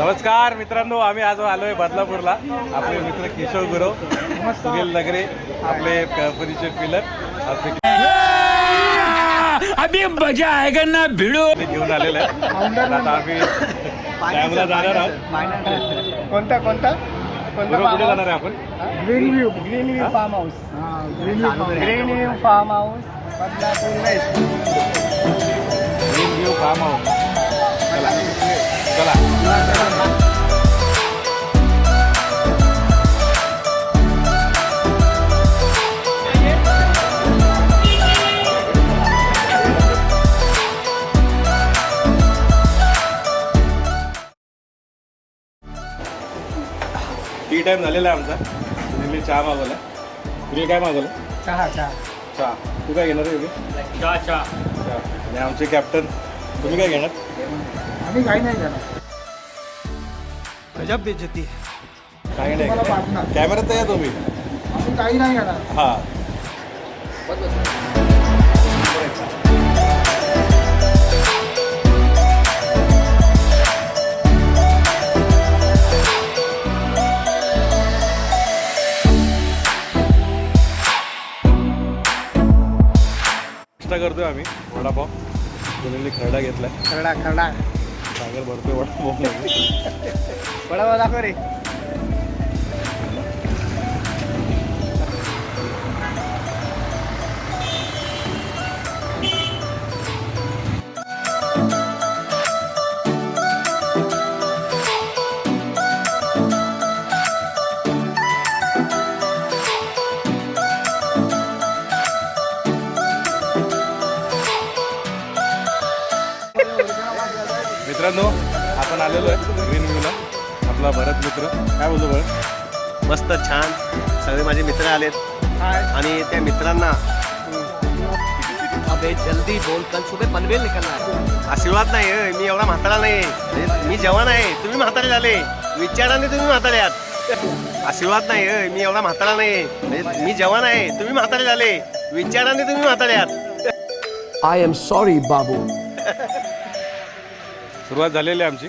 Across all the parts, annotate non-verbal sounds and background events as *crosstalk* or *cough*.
नमस्कार मित्रांनो आम्ही आज आलोय बदलापूरला. आपले मित्र केशव गुरव सुनील नगरे आपले कंपनीचे पिलर अभी मजा आएगा ना भिड़ो. घेऊन आलेले तर आता आम्ही डॅमला जाणार आहोत. कोणता कोणता? गुरव कुठे जाणार आहे आपण? Green view green view farm house green view farm house Badlapur green view farm house चला चला टी टाइम झालेला आहे आमचा सुनीलने चहा मागवला तुम्ही काय मागवलं चहा चहा चहा तू काय घेणार आहे योगी? चा चा चहा आणि आमचे कॅप्टन तुम्ही काय घेणार आम्ही काही नाही जाणार गजब बेजती काही तुम्हाला नाही वाटणार. कॅमेऱ्यात तर या तुम्ही. आम्ही काही नाही जाणार हा. नाश्ता करतोय आम्ही वडापाव. सुनीलने खरडा घेतलाय. खरडा खरडा. सागर भरतोय वडापाव वडापाव दाखव रे. आलेलो आहे ग्रीन व्ह्यूला आपला भरत मित्र. काय बोलतो भरत? मस्त छान. सगळे माझे मित्र आलेत. आणि त्या मित्रांना अबे जल्दी बोल. कल सुबह पनवेल निकलना है. आशीर्वाद नाही हं. मी एवढा म्हातारा नाही. मी जवान आहे. तुम्ही म्हातारे झाले. विचाराने तुम्ही म्हातारे आहात. आशीर्वाद नाही हं. मी एवढा म्हातारा नाही. मी जवान आहे. तुम्ही म्हातारे झाले. विचाराने तुम्ही म्हातारे आहात. I am sorry, Babu. *laughs* सुरुवात झालेली आहे आमची.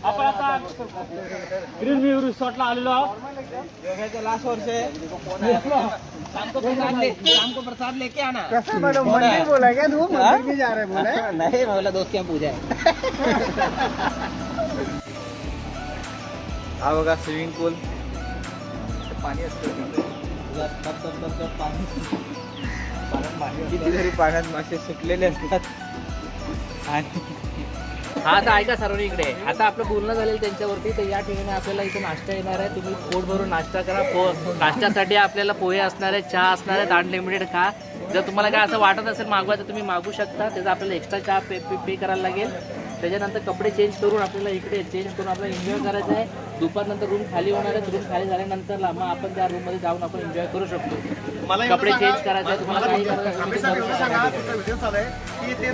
आपण आता ग्रीन व्ह्यू रिसॉर्टला आलेलो आहोत. लास्ट वर्ष. आहे शाम को प्रसाद ले शाम को प्रसाद लेके आना मंदिर बोला क्या तू मंदिर में जा रहे बोला *laughs* नहीं बोला दोस्त की पूजा है *laughs* हा बघा स्विमिंग पूल पाणी असतं पाण्यात मासे सुटलेले असतात. आणि हा आता ऐका सर्वांनी इकडे. आता आपलं बोलणं झालेलं त्यांच्यावरती तर या ठिकाणी आपल्याला इथे नाश्ता येणार आहे. तुम्ही पोट भरून नाश्ता करा. पो नाश्त्यासाठी आपल्याला पोहे असणार आहे चहा असणार आहे अनलिमिटेड खा. जर तुम्हाला काय असं वाटत असेल मागवायचं तुम्ही मागू शकता. त्याचा आपल्याला एक्स्ट्रा चहा पे पे पे करायला लागेल. त्याच्यानंतर कपडे चेंज करून आपल्याला इकडे चेंज करून आपल्याला एन्जॉय करायचं आहे. दुपारनंतर रूम खाली होणार आहे. रूम खाली झाल्यानंतर मग आपण त्या रूममध्ये जाऊन आपण एन्जॉय करू शकतो. कपडे चेंज करायचे तुम्हाला काही करायचं की ते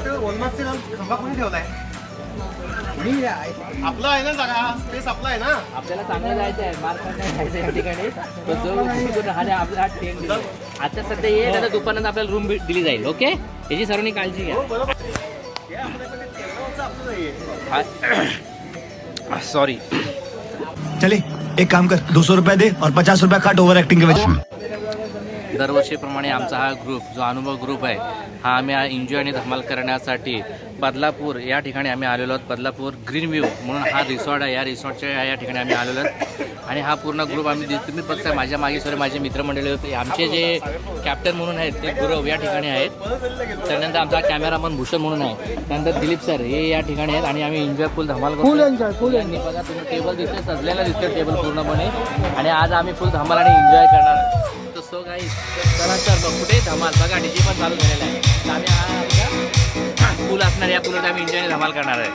ठेवलाय आपला आहे ना जागा स्पेस आपला आहे ना. आपल्याला चांगलं जायचं आहे नाही जायचं या ठिकाणी. *laughs* जो आपला हा दिला आता सध्या ये आता दुपारनंतर आपल्याला रूम दिली जाईल ओके याची सर्वांनी काळजी घ्या. हे सॉरी *coughs* चले एक काम कर दो सौ रुपया दे और पचास रुपया काट ओवर एक्टिंग के वजह दरवर्षीप्रमाणे आमचा हा ग्रुप जो अनुभव ग्रुप आहे हा आम्ही एन्जॉय आणि धमाल करण्यासाठी बदलापूर या ठिकाणी आम्ही आलेलो आहोत बदलापूर ग्रीन व्ह्यू म्हणून हा रिसॉर्ट आहे. या रिसॉर्टच्या या ठिकाणी आम्ही आलेलो आहोत. आणि हा पूर्ण ग्रुप आम्ही तुम्ही बघताय माझ्या मागे सगळे माझे मित्रमंडळी होते. आमचे जे कॅप्टन म्हणून आहेत ते गुरव या ठिकाणी आहेत. त्यानंतर आमचा कॅमेरामन भूषण म्हणून आहे. त्यानंतर दिलीप सर हे या ठिकाणी आहेत आणि आम्ही एन्जॉय फुल धमाल करतो enjoy, full यांनी बघा तुम्ही टेबल दिसते सजलेला दिसतोय टेबल पूर्णपणे. आणि आज आम्ही फुल धमाल आणि एन्जॉय करणार तर सो काही चला मग कुठे धमाल? बघा डीजे पण चालू झालेला आहे. पूल असणार या पूलवर आम्ही इंजॉय धमाल करणार आहे.